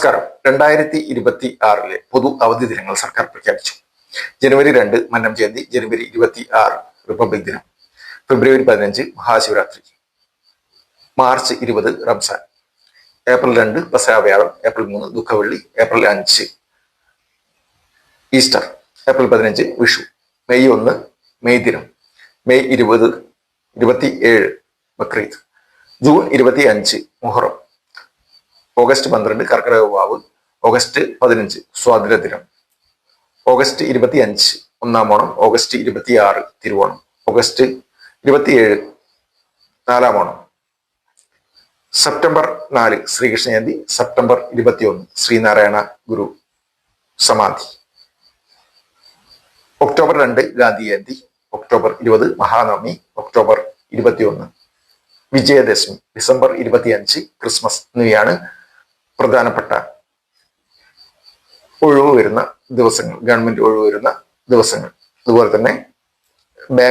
നമസ്കാരം. രണ്ടായിരത്തി ഇരുപത്തി ആറിലെ പൊതു അവധി ദിനങ്ങൾ സർക്കാർ പ്രഖ്യാപിച്ചു. ജനുവരി രണ്ട് മന്നം ജയന്തി ജനുവരി ഇരുപത്തി ആറ് റിപ്പബ്ലിക് ദിനം. ഫെബ്രുവരി പതിനഞ്ച് മഹാശിവരാത്രി. മാർച്ച് ഇരുപത് റംസാൻ. ഏപ്രിൽ രണ്ട് ബസാവ്യാഴം ഏപ്രിൽ മൂന്ന് ദുഃഖവെള്ളി. ഏപ്രിൽ അഞ്ച് ഈസ്റ്റർ. ഏപ്രിൽ പതിനഞ്ച് വിഷു. മെയ് ഒന്ന് മെയ് ദിനം. മെയ് ഇരുപത് ഇരുപത്തി ഏഴ് ബക്രീദ്. ജൂൺ ഇരുപത്തി അഞ്ച് മുഹറം. ഓഗസ്റ്റ് പന്ത്രണ്ട് കർക്കിടക വാവ് ഓഗസ്റ്റ് പതിനഞ്ച് സ്വാതന്ത്ര്യ ദിനം ഓഗസ്റ്റ് ഇരുപത്തി അഞ്ച് ഒന്നാം ഓണം ഓഗസ്റ്റ് ഇരുപത്തി ആറ് തിരുവോണം ഓഗസ്റ്റ് ഇരുപത്തിയേഴ് നാലാം ഓണം. സെപ്റ്റംബർ നാല് ശ്രീകൃഷ്ണ ജയന്തി സെപ്റ്റംബർ ഇരുപത്തിയൊന്ന് ശ്രീനാരായണ ഗുരു സമാധി. ഒക്ടോബർ രണ്ട് ഗാന്ധി ജയന്തി ഒക്ടോബർ ഇരുപത് മഹാനവമി ഒക്ടോബർ ഇരുപത്തിയൊന്ന് വിജയദശമി ഡിസംബർ ഇരുപത്തിയഞ്ച് ക്രിസ്മസ് എന്നിവയാണ് പ്രധാനപ്പെട്ട ഒഴിവ് വരുന്ന ദിവസങ്ങൾ ഗവൺമെന്റ് ഒഴിവ് വരുന്ന ദിവസങ്ങൾ. അതുപോലെ തന്നെ ബാങ്ക്